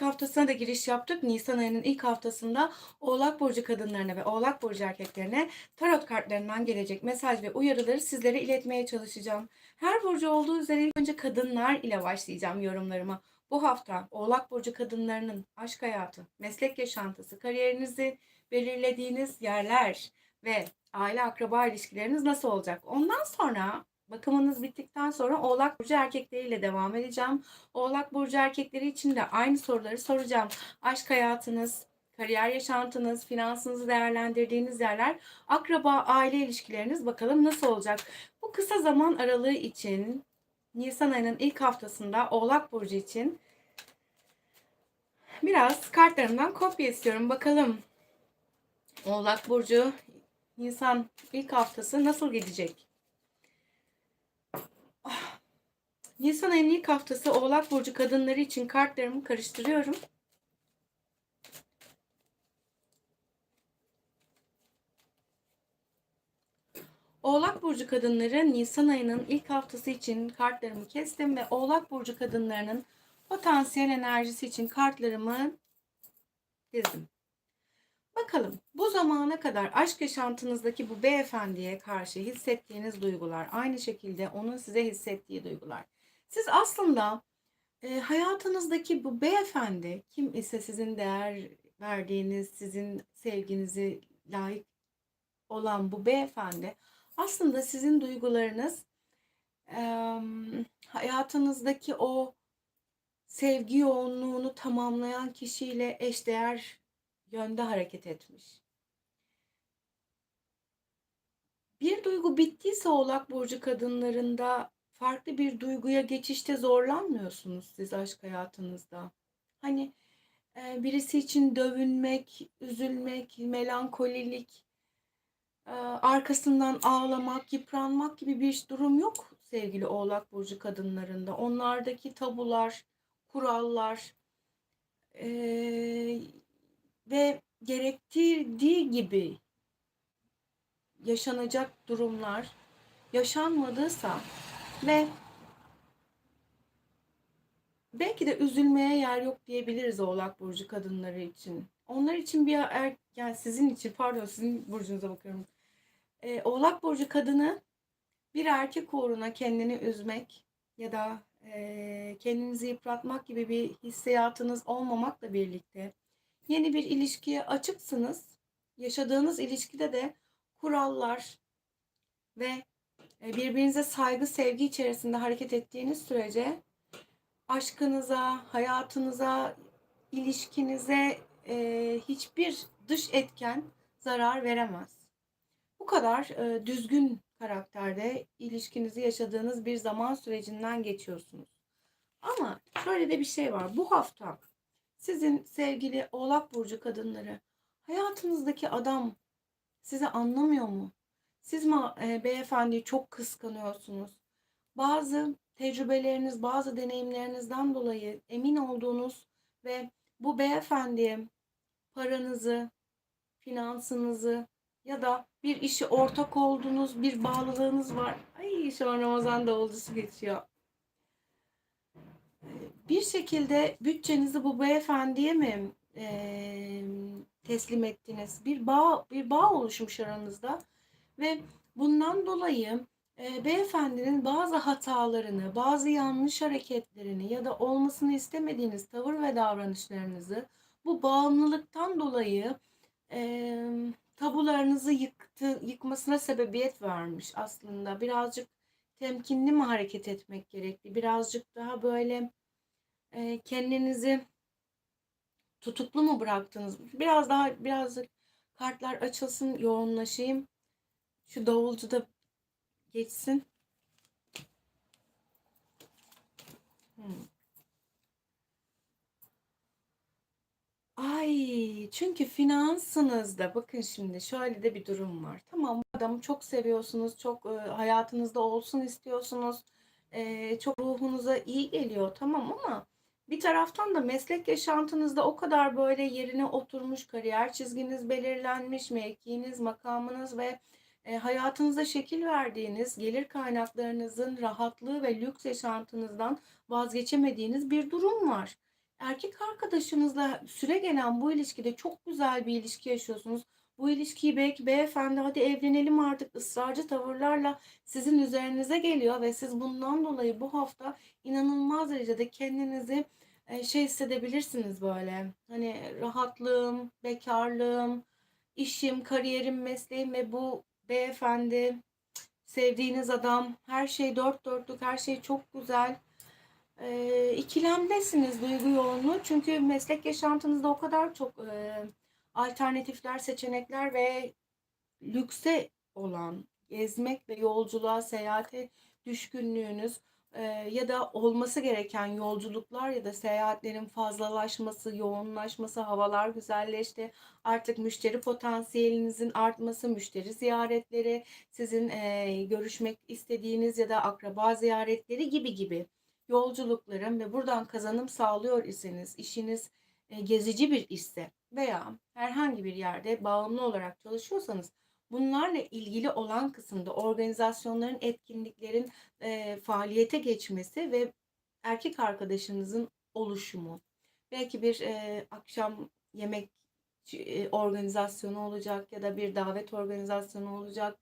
ilk haftasına da giriş yaptık. Nisan ayının ilk haftasında Oğlak Burcu kadınlarına ve Oğlak Burcu erkeklerine tarot kartlarından gelecek mesaj ve uyarıları sizlere iletmeye çalışacağım. Her burcu olduğu üzere ilk önce kadınlar ile başlayacağım yorumlarıma. Bu hafta Oğlak Burcu kadınlarının aşk hayatı, meslek yaşantısı, kariyerinizi belirlediğiniz yerler ve aile akraba ilişkileriniz nasıl olacak? Ondan sonra bakımınız bittikten sonra Oğlak Burcu erkekleriyle devam edeceğim. Oğlak Burcu erkekleri için de aynı soruları soracağım. Aşk hayatınız, kariyer yaşantınız, finansınızı değerlendirdiğiniz yerler, akraba, aile ilişkileriniz bakalım nasıl olacak? Bu kısa zaman aralığı için Nisan ayının ilk haftasında Oğlak Burcu için biraz kartlarımdan kopya istiyorum. Bakalım Oğlak Burcu Nisan ilk haftası nasıl gidecek? Nisan ilk haftası Oğlak Burcu kadınları için kartlarımı karıştırıyorum. Oğlak Burcu kadınları Nisan ayının ilk haftası için kartlarımı kestim ve Oğlak Burcu kadınlarının potansiyel enerjisi için kartlarımı dizdim. Bakalım bu zamana kadar aşk yaşantınızdaki bu beyefendiye karşı hissettiğiniz duygular, aynı şekilde onun size hissettiği duygular. Siz aslında e, hayatınızdaki bu beyefendi kim ise sizin değer verdiğiniz, sizin sevginizi layık olan bu beyefendi aslında sizin duygularınız e, hayatınızdaki o sevgi yoğunluğunu tamamlayan kişiyle eşdeğer yönde hareket etmiş. Bir duygu bittiyse Oğlak Burcu kadınlarında farklı bir duyguya geçişte zorlanmıyorsunuz siz aşk hayatınızda. Hani e, birisi için dövünmek, üzülmek, melankolilik, e, arkasından ağlamak, yıpranmak gibi bir durum yok sevgili Oğlak Burcu kadınlarında. Onlardaki tabular, kurallar e, ve gerektirdiği gibi yaşanacak durumlar yaşanmadıysa ve belki de üzülmeye yer yok diyebiliriz Oğlak Burcu kadınları için. Onlar için bir er, yani sizin için pardon sizin burcunuza bakıyorum. Ee, Oğlak Burcu kadını bir erkek uğruna kendini üzmek ya da e, kendinizi yıpratmak gibi bir hissiyatınız olmamakla birlikte yeni bir ilişkiye açıksınız. Yaşadığınız ilişkide de kurallar ve birbirinize saygı, sevgi içerisinde hareket ettiğiniz sürece aşkınıza, hayatınıza, ilişkinize e, hiçbir dış etken zarar veremez. Bu kadar e, düzgün karakterde ilişkinizi yaşadığınız bir zaman sürecinden geçiyorsunuz. Ama şöyle de bir şey var. Bu hafta sizin sevgili Oğlak Burcu kadınları hayatınızdaki adam sizi anlamıyor mu? Siz mi e, beyefendiyi çok kıskanıyorsunuz? Bazı tecrübeleriniz, bazı deneyimlerinizden dolayı emin olduğunuz ve bu beyefendiye paranızı, finansınızı ya da bir işi ortak olduğunuz bir bağlılığınız var. Ay şu an Ramazan davulcusu geçiyor. Bir şekilde bütçenizi bu beyefendiye mi e, teslim ettiniz? Bir bağ bir bağ oluşmuş aranızda ve bundan dolayı e, beyefendinin bazı hatalarını, bazı yanlış hareketlerini ya da olmasını istemediğiniz tavır ve davranışlarınızı bu bağımlılıktan dolayı e, tabularınızı yıktı, yıkmasına sebebiyet vermiş aslında. Birazcık temkinli mi hareket etmek gerekli? Birazcık daha böyle e, kendinizi tutuklu mu bıraktınız? Biraz daha birazcık kartlar açılsın, yoğunlaşayım. Şu davulcu da geçsin. Hmm. Ay, çünkü finansınızda bakın şimdi şöyle de bir durum var. Tamam adamı çok seviyorsunuz, çok e, hayatınızda olsun istiyorsunuz. E, çok ruhunuza iyi geliyor tamam ama bir taraftan da meslek yaşantınızda o kadar böyle yerine oturmuş kariyer çizginiz belirlenmiş, mevkiiniz, makamınız ve e, hayatınıza şekil verdiğiniz gelir kaynaklarınızın rahatlığı ve lüks yaşantınızdan vazgeçemediğiniz bir durum var. erkek arkadaşınızla süre gelen bu ilişkide çok güzel bir ilişki yaşıyorsunuz. Bu ilişkiyi belki beyefendi hadi evlenelim artık ısrarcı tavırlarla sizin üzerinize geliyor ve siz bundan dolayı bu hafta inanılmaz derecede kendinizi e, şey hissedebilirsiniz böyle. Hani rahatlığım, bekarlığım, işim, kariyerim, mesleğim ve bu beyefendi, sevdiğiniz adam, her şey dört dörtlük, her şey çok güzel. E, ikilemdesiniz duygu yoğunluğu. Çünkü meslek yaşantınızda o kadar çok e, alternatifler, seçenekler ve lükse olan gezmek ve yolculuğa, seyahate düşkünlüğünüz ya da olması gereken yolculuklar ya da seyahatlerin fazlalaşması, yoğunlaşması, havalar güzelleşti. Artık müşteri potansiyelinizin artması, müşteri ziyaretleri, sizin görüşmek istediğiniz ya da akraba ziyaretleri gibi gibi yolculukların ve buradan kazanım sağlıyor iseniz, işiniz gezici bir işse veya herhangi bir yerde bağımlı olarak çalışıyorsanız bunlarla ilgili olan kısımda organizasyonların, etkinliklerin e, faaliyete geçmesi ve erkek arkadaşınızın oluşumu. Belki bir e, akşam yemek e, organizasyonu olacak ya da bir davet organizasyonu olacak.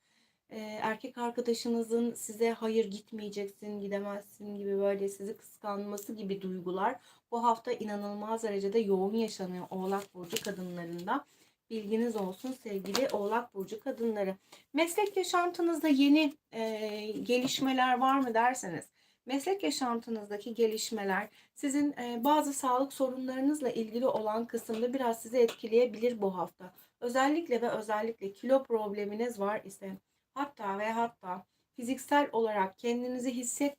E, erkek arkadaşınızın size hayır gitmeyeceksin, gidemezsin gibi böyle sizi kıskanması gibi duygular bu hafta inanılmaz derecede yoğun yaşanıyor Oğlak Burcu kadınlarında. Bilginiz olsun sevgili Oğlak Burcu kadınları. Meslek yaşantınızda yeni e, gelişmeler var mı derseniz. Meslek yaşantınızdaki gelişmeler sizin e, bazı sağlık sorunlarınızla ilgili olan kısımda biraz sizi etkileyebilir bu hafta. Özellikle ve özellikle kilo probleminiz var ise hatta ve hatta fiziksel olarak kendinizi hisset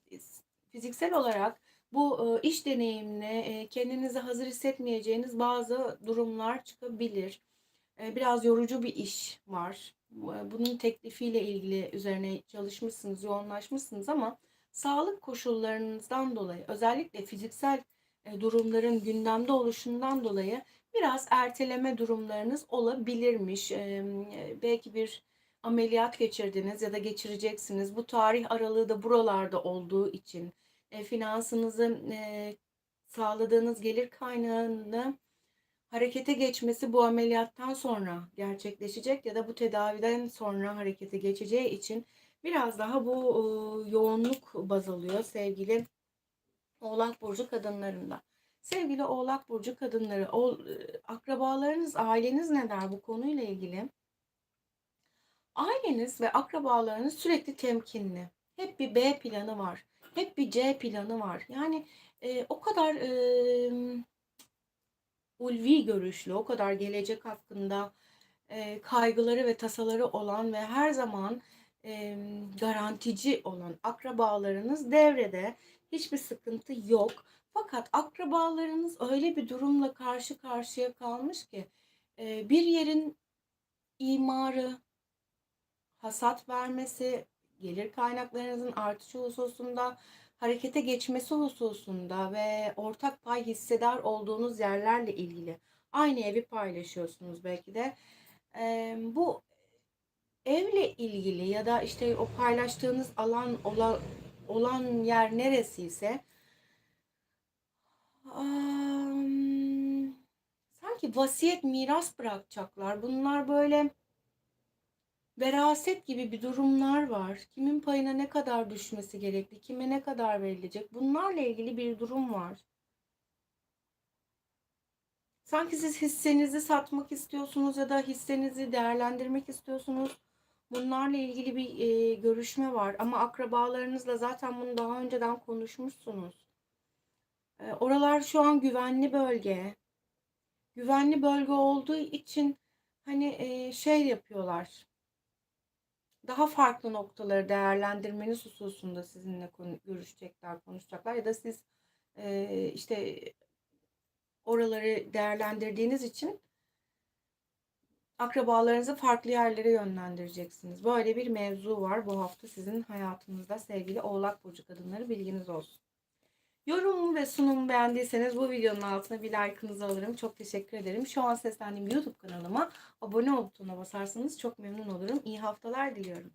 fiziksel olarak bu e, iş deneyimine e, kendinizi hazır hissetmeyeceğiniz bazı durumlar çıkabilir. E, biraz yorucu bir iş var. Bunun teklifiyle ilgili üzerine çalışmışsınız, yoğunlaşmışsınız ama sağlık koşullarınızdan dolayı özellikle fiziksel durumların gündemde oluşundan dolayı biraz erteleme durumlarınız olabilirmiş. Belki bir ameliyat geçirdiniz ya da geçireceksiniz. Bu tarih aralığı da buralarda olduğu için e, finansınızı e, sağladığınız gelir kaynağını harekete geçmesi bu ameliyattan sonra gerçekleşecek ya da bu tedaviden sonra harekete geçeceği için biraz daha bu e, yoğunluk baz alıyor sevgili Oğlak Burcu kadınlarında. Sevgili Oğlak Burcu kadınları, o, e, akrabalarınız, aileniz ne der bu konuyla ilgili? Aileniz ve akrabalarınız sürekli temkinli. Hep bir B planı var. Hep bir C planı var. Yani e, o kadar e, ulvi görüşlü, o kadar gelecek hakkında e, kaygıları ve tasaları olan ve her zaman e, garantici olan akrabalarınız devrede. Hiçbir sıkıntı yok. Fakat akrabalarınız öyle bir durumla karşı karşıya kalmış ki e, bir yerin imarı, hasat vermesi, gelir kaynaklarınızın artışı hususunda, harekete geçmesi hususunda ve ortak pay hissedar olduğunuz yerlerle ilgili aynı evi paylaşıyorsunuz belki de. Ee, bu evle ilgili ya da işte o paylaştığınız alan olan, olan yer neresiyse um, sanki vasiyet miras bırakacaklar. Bunlar böyle veraset gibi bir durumlar var. Kimin payına ne kadar düşmesi gerekli, kime ne kadar verilecek. Bunlarla ilgili bir durum var. Sanki siz hissenizi satmak istiyorsunuz ya da hissenizi değerlendirmek istiyorsunuz. Bunlarla ilgili bir e, görüşme var ama akrabalarınızla zaten bunu daha önceden konuşmuşsunuz. E, oralar şu an güvenli bölge. Güvenli bölge olduğu için hani e, şey yapıyorlar daha farklı noktaları değerlendirmeniz hususunda sizinle konu, görüşecekler, konuşacaklar ya da siz e, işte oraları değerlendirdiğiniz için akrabalarınızı farklı yerlere yönlendireceksiniz. Böyle bir mevzu var bu hafta sizin hayatınızda sevgili Oğlak Burcu kadınları bilginiz olsun. Yorum ve sunumu beğendiyseniz bu videonun altına bir like'ınızı alırım. Çok teşekkür ederim. Şu an seslendiğim YouTube kanalıma abone ol butonuna basarsanız çok memnun olurum. İyi haftalar diliyorum.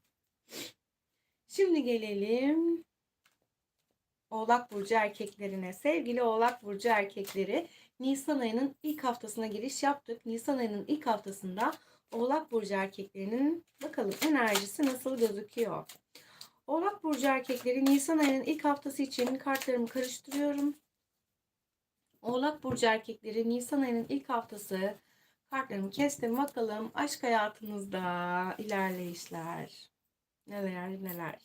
Şimdi gelelim Oğlak Burcu erkeklerine. Sevgili Oğlak Burcu erkekleri Nisan ayının ilk haftasına giriş yaptık. Nisan ayının ilk haftasında Oğlak Burcu erkeklerinin bakalım enerjisi nasıl gözüküyor. Oğlak Burcu erkekleri Nisan ayının ilk haftası için kartlarımı karıştırıyorum. Oğlak Burcu erkekleri Nisan ayının ilk haftası kartlarımı kestim. Bakalım aşk hayatınızda ilerleyişler. Neler neler.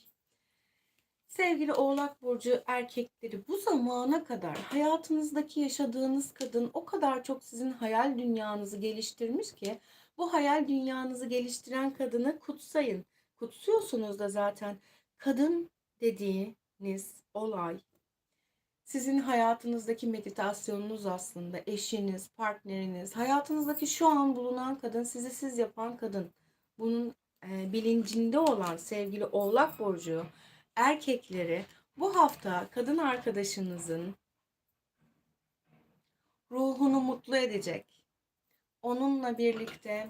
Sevgili Oğlak Burcu erkekleri bu zamana kadar hayatınızdaki yaşadığınız kadın o kadar çok sizin hayal dünyanızı geliştirmiş ki bu hayal dünyanızı geliştiren kadını kutsayın. Kutsuyorsunuz da zaten. Kadın dediğiniz olay sizin hayatınızdaki meditasyonunuz aslında eşiniz, partneriniz, hayatınızdaki şu an bulunan kadın, sizi siz yapan kadın. Bunun e, bilincinde olan sevgili Oğlak Burcu erkekleri bu hafta kadın arkadaşınızın ruhunu mutlu edecek. Onunla birlikte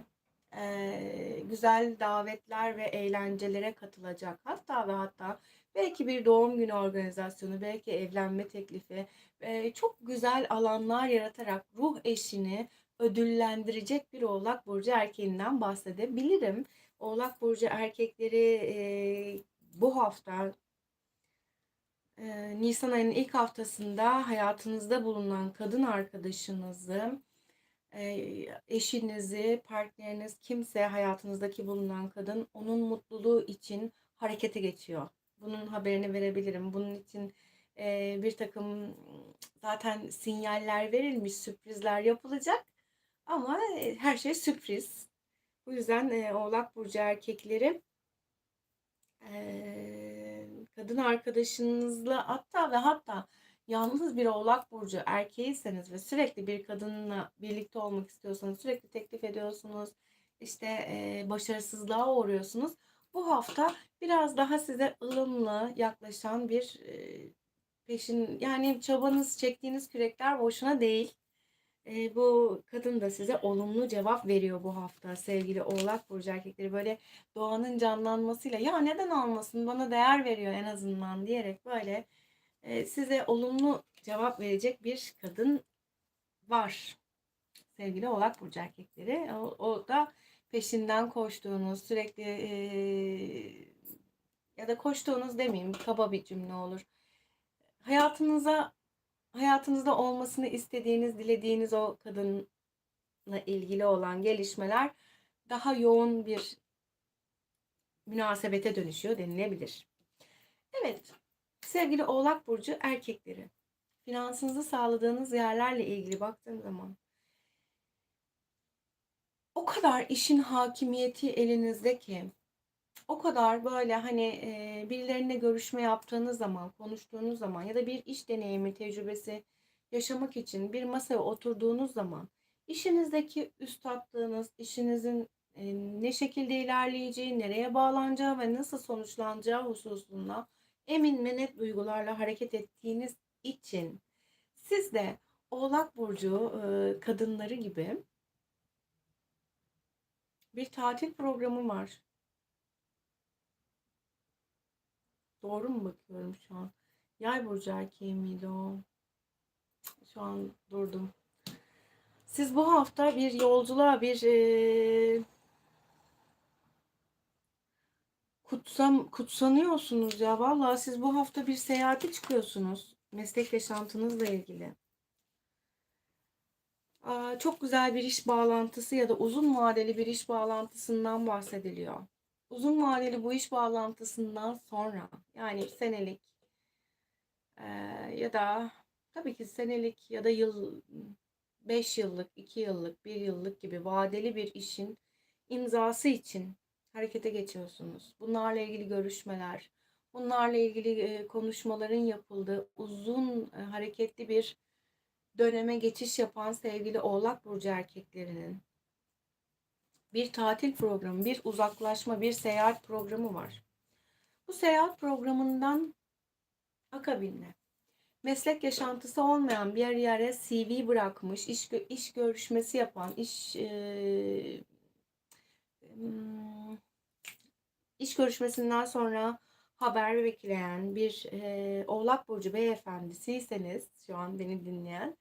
e, güzel davetler ve eğlencelere katılacak. Hatta ve hatta belki bir doğum günü organizasyonu, belki evlenme teklifi, e, çok güzel alanlar yaratarak ruh eşini ödüllendirecek bir Oğlak Burcu erkeğinden bahsedebilirim. Oğlak Burcu erkekleri e, bu hafta e, Nisan ayının ilk haftasında hayatınızda bulunan kadın arkadaşınızı, eşinizi, partneriniz kimse hayatınızdaki bulunan kadın onun mutluluğu için harekete geçiyor. Bunun haberini verebilirim. Bunun için bir takım zaten sinyaller verilmiş, sürprizler yapılacak. Ama her şey sürpriz. Bu yüzden Oğlak Burcu erkekleri kadın arkadaşınızla hatta ve hatta yalnız bir Oğlak Burcu erkeğiyseniz ve sürekli bir kadınla birlikte olmak istiyorsanız sürekli teklif ediyorsunuz işte e, başarısızlığa uğruyorsunuz. Bu hafta biraz daha size ılımlı yaklaşan bir e, peşin yani çabanız çektiğiniz kürekler boşuna değil. E, bu kadın da size olumlu cevap veriyor bu hafta sevgili Oğlak Burcu erkekleri. Böyle doğanın canlanmasıyla ya neden olmasın bana değer veriyor en azından diyerek böyle size olumlu cevap verecek bir kadın var. Sevgili Oğlak Burcu erkekleri. O, o da peşinden koştuğunuz sürekli e, ya da koştuğunuz demeyeyim kaba bir cümle olur. Hayatınıza hayatınızda olmasını istediğiniz, dilediğiniz o kadınla ilgili olan gelişmeler daha yoğun bir münasebete dönüşüyor denilebilir. Evet, sevgili Oğlak Burcu erkekleri, finansınızı sağladığınız yerlerle ilgili baktığım zaman o kadar işin hakimiyeti elinizde ki o kadar böyle hani e, birilerine görüşme yaptığınız zaman, konuştuğunuz zaman ya da bir iş deneyimi, tecrübesi yaşamak için bir masaya oturduğunuz zaman işinizdeki üstadlığınız, işinizin e, ne şekilde ilerleyeceği, nereye bağlanacağı ve nasıl sonuçlanacağı hususunda emin ve net duygularla hareket ettiğiniz için siz de Oğlak Burcu e, kadınları gibi bir tatil programı var. Doğru mu bakıyorum şu an? Yay burcu erkeği miydi o? Şu an durdum. Siz bu hafta bir yolculuğa bir e, kutsam kutsanıyorsunuz ya. Vallahi siz bu hafta bir seyahate çıkıyorsunuz. Meslek yaşantınızla ilgili. Aa, çok güzel bir iş bağlantısı ya da uzun vadeli bir iş bağlantısından bahsediliyor uzun vadeli bu iş bağlantısından sonra yani senelik e, ya da tabii ki senelik ya da yıl 5 yıllık, 2 yıllık, 1 yıllık gibi vadeli bir işin imzası için harekete geçiyorsunuz. Bunlarla ilgili görüşmeler, bunlarla ilgili e, konuşmaların yapıldığı uzun e, hareketli bir döneme geçiş yapan sevgili Oğlak Burcu erkeklerinin bir tatil programı, bir uzaklaşma, bir seyahat programı var. Bu seyahat programından akabinde meslek yaşantısı olmayan bir yere CV bırakmış, iş, iş görüşmesi yapan, iş e, iş görüşmesinden sonra haber bekleyen bir e, Oğlak Burcu beyefendisiyseniz şu an beni dinleyen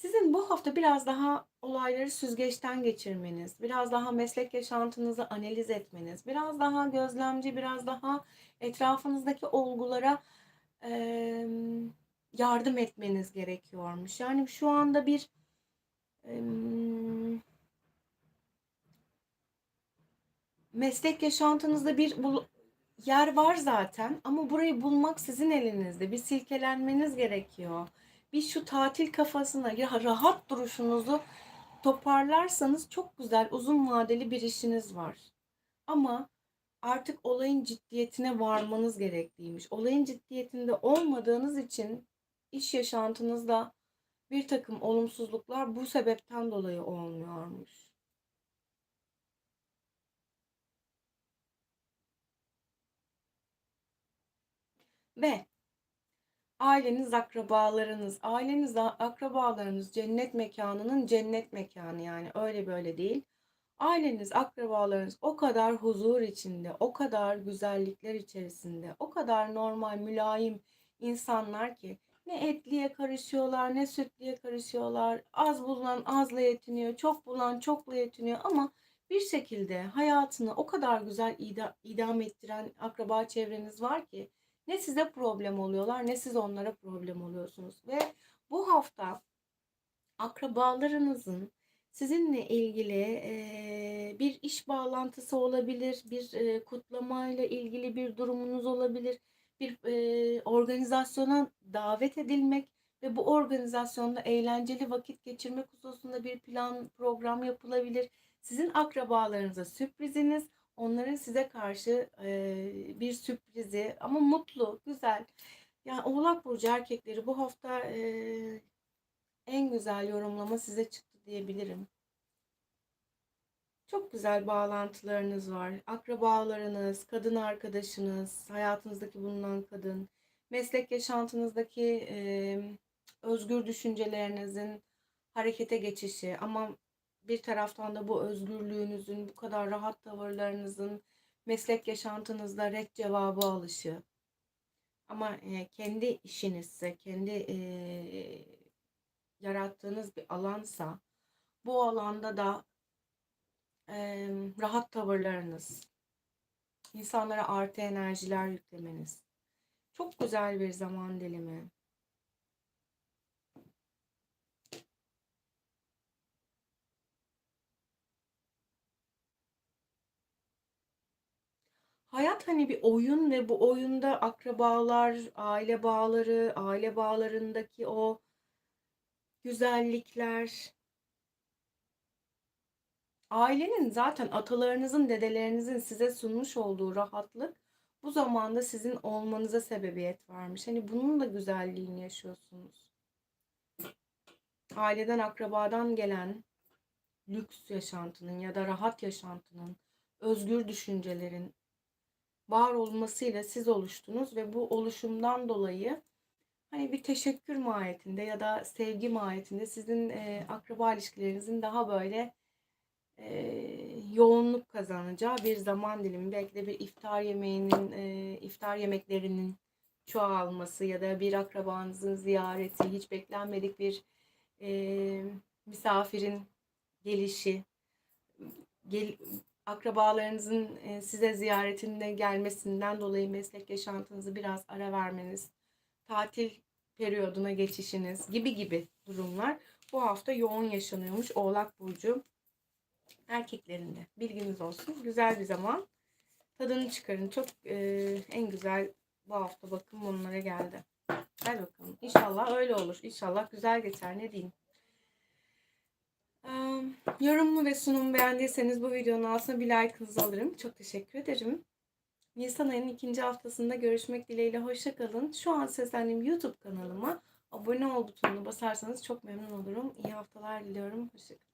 sizin bu hafta biraz daha olayları süzgeçten geçirmeniz, biraz daha meslek yaşantınızı analiz etmeniz, biraz daha gözlemci, biraz daha etrafınızdaki olgulara e, yardım etmeniz gerekiyormuş. Yani şu anda bir e, meslek yaşantınızda bir bul- yer var zaten ama burayı bulmak sizin elinizde. Bir silkelenmeniz gerekiyor. Bir şu tatil kafasına ya rahat duruşunuzu toparlarsanız çok güzel uzun vadeli bir işiniz var. Ama artık olayın ciddiyetine varmanız gerekliymiş. Olayın ciddiyetinde olmadığınız için iş yaşantınızda bir takım olumsuzluklar bu sebepten dolayı olmuyormuş. Ve aileniz, akrabalarınız, aileniz, akrabalarınız cennet mekanının cennet mekanı yani öyle böyle değil. Aileniz, akrabalarınız o kadar huzur içinde, o kadar güzellikler içerisinde, o kadar normal, mülayim insanlar ki ne etliye karışıyorlar, ne sütliye karışıyorlar. Az bulan azla yetiniyor, çok bulan çokla yetiniyor ama bir şekilde hayatını o kadar güzel idam ettiren akraba çevreniz var ki ne size problem oluyorlar ne siz onlara problem oluyorsunuz. Ve bu hafta akrabalarınızın sizinle ilgili e, bir iş bağlantısı olabilir, bir e, kutlamayla ilgili bir durumunuz olabilir, bir e, organizasyona davet edilmek ve bu organizasyonda eğlenceli vakit geçirmek hususunda bir plan, program yapılabilir. Sizin akrabalarınıza sürpriziniz onların size karşı e, bir sürprizi ama mutlu, güzel. Yani Oğlak Burcu erkekleri bu hafta e, en güzel yorumlama size çıktı diyebilirim. Çok güzel bağlantılarınız var. Akrabalarınız, kadın arkadaşınız, hayatınızdaki bulunan kadın, meslek yaşantınızdaki e, özgür düşüncelerinizin harekete geçişi ama bir taraftan da bu özgürlüğünüzün, bu kadar rahat tavırlarınızın meslek yaşantınızda red cevabı alışı. Ama e, kendi işinizse, kendi e, yarattığınız bir alansa bu alanda da e, rahat tavırlarınız, insanlara artı enerjiler yüklemeniz. Çok güzel bir zaman dilimi. Hayat hani bir oyun ve bu oyunda akrabalar, aile bağları, aile bağlarındaki o güzellikler, ailenin zaten atalarınızın, dedelerinizin size sunmuş olduğu rahatlık bu zamanda sizin olmanıza sebebiyet vermiş. Hani bunun da güzelliğini yaşıyorsunuz. Aileden, akrabadan gelen lüks yaşantının ya da rahat yaşantının, özgür düşüncelerin, var olmasıyla siz oluştunuz ve bu oluşumdan dolayı hani bir teşekkür mahiyetinde ya da sevgi mahiyetinde sizin e, akraba ilişkilerinizin daha böyle e, yoğunluk kazanacağı bir zaman dilimi. Belki de bir iftar yemeğinin, e, iftar yemeklerinin çoğalması ya da bir akrabanızın ziyareti, hiç beklenmedik bir e, misafirin gelişi, gel, akrabalarınızın e, size ziyaretinde gelmesinden dolayı meslek yaşantınızı biraz ara vermeniz, tatil periyoduna geçişiniz gibi gibi durumlar bu hafta yoğun yaşanıyormuş Oğlak Burcu erkeklerinde. Bilginiz olsun. Güzel bir zaman. Tadını çıkarın. Çok e, en güzel bu hafta bakın bunlara geldi. Hadi bakalım. İnşallah öyle olur. İnşallah güzel geçer. Ne diyeyim. Yorumumu ve sunumu beğendiyseniz bu videonun altına bir like'ınızı alırım. Çok teşekkür ederim. Nisan ayının ikinci haftasında görüşmek dileğiyle hoşçakalın. Şu an seslendiğim YouTube kanalıma abone ol butonuna basarsanız çok memnun olurum. İyi haftalar diliyorum. Hoşçakalın.